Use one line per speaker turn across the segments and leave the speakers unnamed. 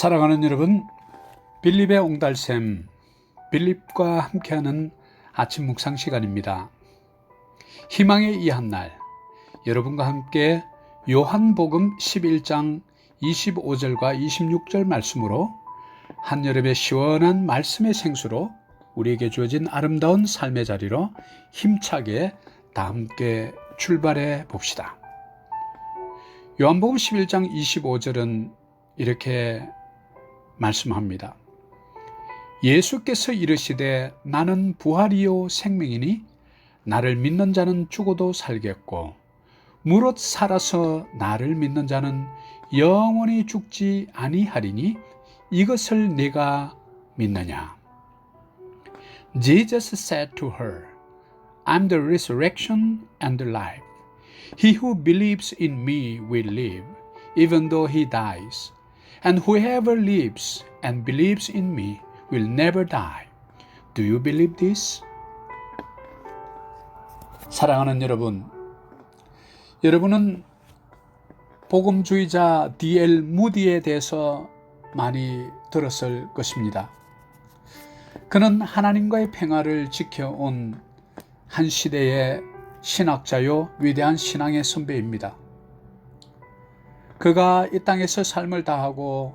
사랑하는 여러분, 빌립의 옹달샘, 빌립과 함께하는 아침 묵상 시간입니다. 희망의 이 한 날, 여러분과 함께 요한복음 11장 25절과 26절 말씀으로 한여름의 시원한 말씀의 생수로 우리에게 주어진 아름다운 삶의 자리로 힘차게 다 함께 출발해 봅시다. 요한복음 11장 25절은 이렇게 말씀합니다. 예수께서 이르시되 나는 부활이요 생명이니 나를 믿는 자는 죽어도 살겠고 무릇 살아서 나를 믿는 자는 영원히 죽지 아니하리니 이것을 내가 믿느냐. Jesus said to her, I'm the resurrection and the life. He who believes in me will live, even though he dies. And whoever lives and believes in me will never die. Do you believe this? 사랑하는 여러분, 여러분은 복음주의자 D.L. 무디에 대해서 많이 들었을 것입니다. 그는 하나님과의 평화를 지켜온 한 시대의 신학자요 위대한 신앙의 선배입니다. 그가 이 땅에서 삶을 다하고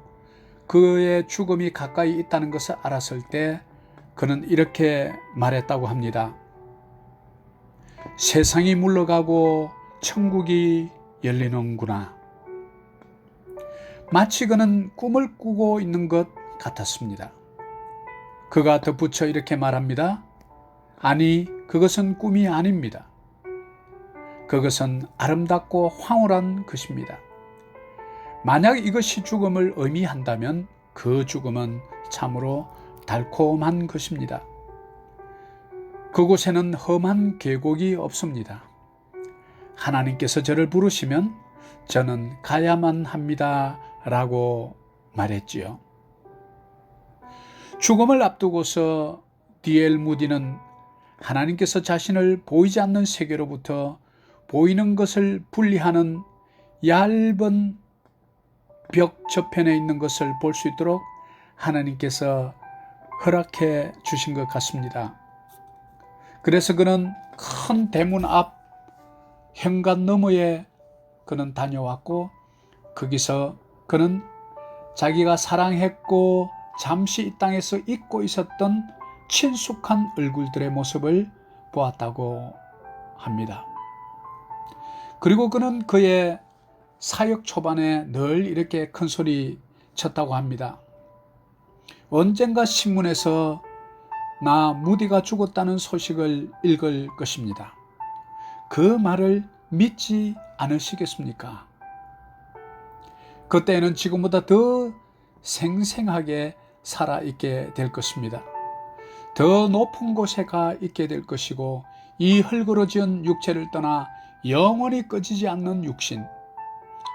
그의 죽음이 가까이 있다는 것을 알았을 때 그는 이렇게 말했다고 합니다. 세상이 물러가고 천국이 열리는구나. 마치 그는 꿈을 꾸고 있는 것 같았습니다. 그가 덧붙여 이렇게 말합니다. 아니, 그것은 꿈이 아닙니다. 그것은 아름답고 황홀한 것입니다. 만약 이것이 죽음을 의미한다면 그 죽음은 참으로 달콤한 것입니다. 그곳에는 험한 계곡이 없습니다. 하나님께서 저를 부르시면 저는 가야만 합니다. 라고 말했지요. 죽음을 앞두고서 디엘 무디는 하나님께서 자신을 보이지 않는 세계로부터 보이는 것을 분리하는 얇은 벽 저편에 있는 것을 볼 수 있도록 하나님께서 허락해 주신 것 같습니다. 그래서 그는 큰 대문 앞 현관 너머에 그는 다녀왔고 거기서 그는 자기가 사랑했고 잠시 이 땅에서 잊고 있었던 친숙한 얼굴들의 모습을 보았다고 합니다. 그리고 그는 그의 사역 초반에 늘 이렇게 큰 소리 쳤다고 합니다. 언젠가 신문에서 나 무디가 죽었다는 소식을 읽을 것입니다. 그 말을 믿지 않으시겠습니까? 그때는 지금보다 더 생생하게 살아있게 될 것입니다. 더 높은 곳에 가 있게 될 것이고 이 헐그러진 육체를 떠나 영원히 꺼지지 않는 육신,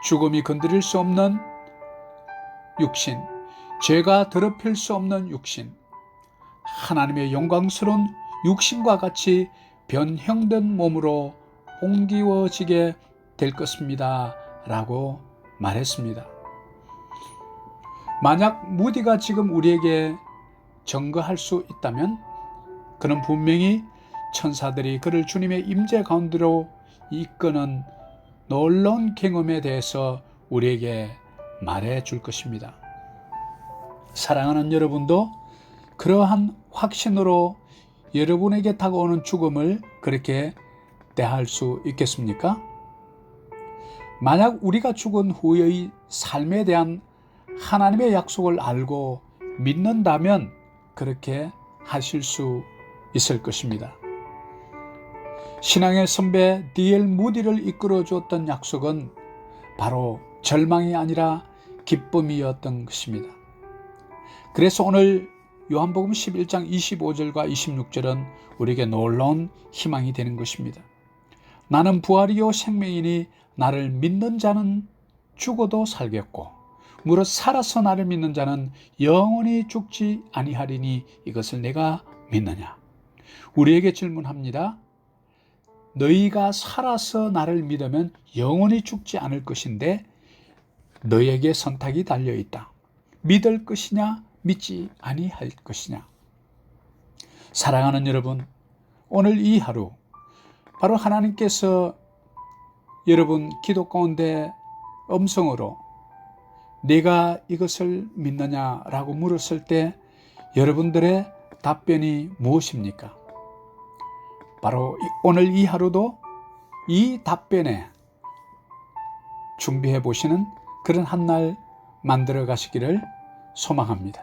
죽음이 건드릴 수 없는 육신, 죄가 더럽힐 수 없는 육신, 하나님의 영광스러운 육신과 같이 변형된 몸으로 옮기워지게 될 것입니다. 라고 말했습니다. 만약 무디가 지금 우리에게 증거할 수 있다면 그는 분명히 천사들이 그를 주님의 임재 가운데로 이끄는 놀라운 경험에 대해서 우리에게 말해 줄 것입니다. 사랑하는 여러분도 그러한 확신으로 여러분에게 다가오는 죽음을 그렇게 대할 수 있겠습니까? 만약 우리가 죽은 후의 삶에 대한 하나님의 약속을 알고 믿는다면 그렇게 하실 수 있을 것입니다. 신앙의 선배 디엘 무디를 이끌어 주었던 약속은 바로 절망이 아니라 기쁨이었던 것입니다. 그래서 오늘 요한복음 11장 25절과 26절은 우리에게 놀라운 희망이 되는 것입니다. 나는 부활이요 생명이니 나를 믿는 자는 죽어도 살겠고 무릇 살아서 나를 믿는 자는 영원히 죽지 아니하리니 이것을 내가 믿느냐? 우리에게 질문합니다. 너희가 살아서 나를 믿으면 영원히 죽지 않을 것인데 너에게 선택이 달려 있다. 믿을 것이냐 믿지 아니할 것이냐 사랑하는 여러분 오늘 이 하루 바로 하나님께서 여러분 기도 가운데 음성으로 내가 이것을 믿느냐라고 물었을 때 여러분들의 답변이 무엇입니까? 바로 이- 오늘 이 하루도 이 답변에 준비해 보시는 그런 한 날 만들어 가시기를 소망합니다.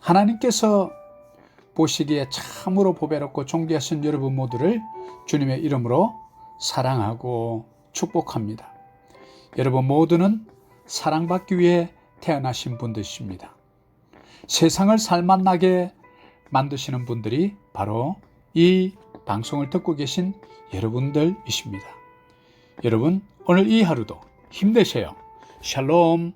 하나님께서 보시기에 참으로 보배롭고 존귀하신 여러분 모두를 주님의 이름으로 사랑하고 축복합니다. 여러분 모두는 사랑받기 위해 태어나신 분들이십니다. 세상을 살맛나게 만드시는 분들이 바로 이 방송을 듣고 계신 여러분들이십니다. 여러분, 오늘 이 하루도 힘내세요. 샬롬.